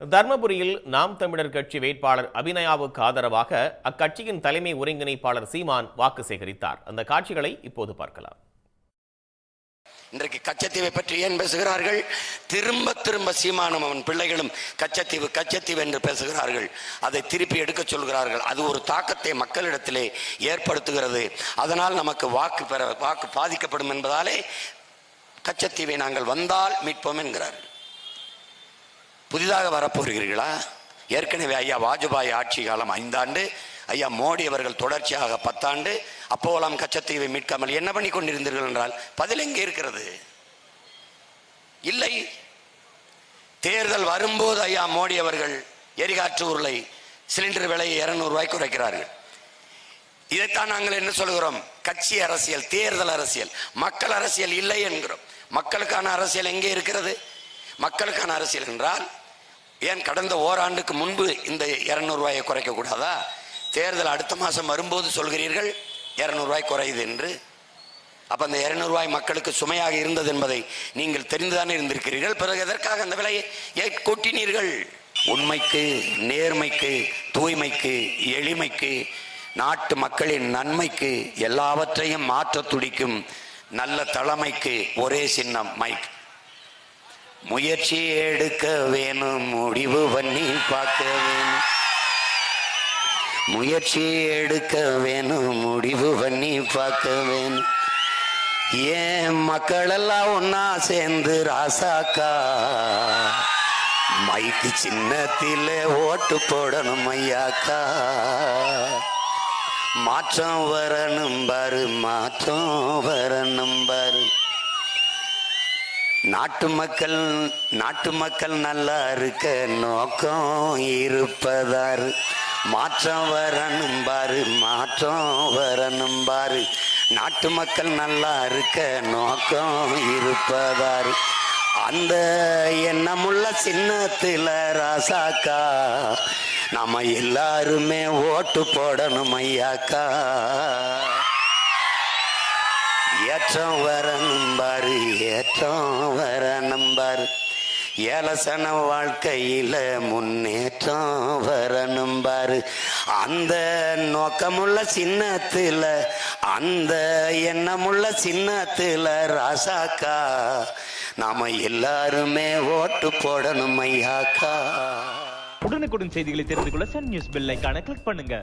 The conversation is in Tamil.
தர்மபுரியில் நாம் தமிழர் கட்சி வேட்பாளர் அபிநயாவுக்கு ஆதரவாக அக்கட்சியின் தலைமை ஒருங்கிணைப்பாளர் சீமான் வாக்கு சேகரித்தார். அந்த காட்சிகளை இப்போது பார்க்கலாம். இன்றைக்கு கச்சத்தீவை பற்றி ஏன் பேசுகிறார்கள்? திரும்ப திரும்ப சீமானும் அவன் பிள்ளைகளும் கச்சத்தீவு கச்சத்தீவு என்று பேசுகிறார்கள். அதை திருப்பி எடுக்க சொல்கிறார்கள். அது ஒரு தாக்கத்தை மக்களிடத்திலே ஏற்படுத்துகிறது. அதனால் நமக்கு வாக்கு பெற வாக்கு பாதிக்கப்படும் என்பதாலே கச்சத்தீவை நாங்கள் வந்தால் மீட்போம் என்கிறார்கள் புதிதாக வரப்போகிறீர்களா? ஏற்கனவே ஐயா வாஜ்பாய் ஆட்சி காலம் ஐந்தாண்டு ஐயா மோடி அவர்கள் தொடர்ச்சியாக பத்தாண்டு அப்போலாம் கச்சத்தீவை மீட்காமல் என்ன பண்ணி கொண்டிருந்தீர்கள் என்றால் பதில் எங்கே இருக்கிறது? இல்லை. தேர்தல் வரும்போது ஐயா மோடி அவர்கள் எரிகாற்று உருளை சிலிண்டர் விலையை இருநூறு ரூபாய் குறைக்கிறார்கள். இதைத்தான் நாங்கள் என்ன சொல்கிறோம்? கட்சி அரசியல் தேர்தல் அரசியல். மக்கள் அரசியல் இல்லை என்கிறோம். மக்களுக்கான அரசியல் எங்கே இருக்கிறது? மக்களுக்கான அரசியல் என்றால் ஏன் கடந்த ஓராண்டுக்கு முன்பு இந்த இரநூறுவாயை குறைக்கக்கூடாதா தேர்தல் அடுத்த மாதம் வரும்போது சொல்கிறீர்கள் இரநூறுவாய் குறையுது என்று. அப்போ அந்த இரநூறுவாய் மக்களுக்கு சுமையாக இருந்தது என்பதை நீங்கள் தெரிந்துதானே இருந்திருக்கிறீர்கள்? பிறகு எதற்காக அந்த விலையை கூட்டினீர்கள்? உண்மைக்கு நேர்மைக்கு தூய்மைக்கு எளிமைக்கு நாட்டு மக்களின் நன்மைக்கு எல்லாவற்றையும் மாற்ற துடிக்கும் நல்ல தலைமைக்கு ஒரே சின்னம் மைக். முயற்சி எடுக்க வேணும் முடிவு பண்ணி பார்க்க வேணும். முயற்சி எடுக்க வேணும் முடிவு பண்ணி பார்க்க வேணும். ஏன் மக்களெல்லாம் ஒன்னா சேர்ந்து ராசாக்கா? மைக்கு சின்னத்தில ஓட்டு போடணும் ஐயாக்கா. மாற்றம் வரணும் பாரு மாற்றம் வரணும் பாரு. நாட்டு மக்கள் நாட்டு மக்கள் நல்லா இருக்க நோக்கம் இருப்பதாரு. மாற்றம் வரணும் பாரு மாற்றம் வரணும் பாரு. நாட்டு மக்கள் நல்லா இருக்க நோக்கம் இருப்பதாரு. அந்த எண்ணமுள்ள சின்னத்தில் ராசாக்கா நம்ம எல்லாருமே ஓட்டு போடணும் ஐயாக்கா. ஏற்றம் வரணும் பாரு ஏற்றம் வர நம்பாரு ஏலசன வாழ்க்கையில முன்னேற்றம் வரணும் பாரு. அந்த நோக்கமுள்ள சின்னத்துல அந்த எண்ணமுள்ள சின்னத்துல ராசாக்கா நாம எல்லாருமே ஓட்டு போடணும் ஐயாக்கா. உடனுக்குடன் செய்திகளை தெரிந்து கொள்ள சன் நியூஸ் பெல்லைக்கான கிளிக் பண்ணுங்க.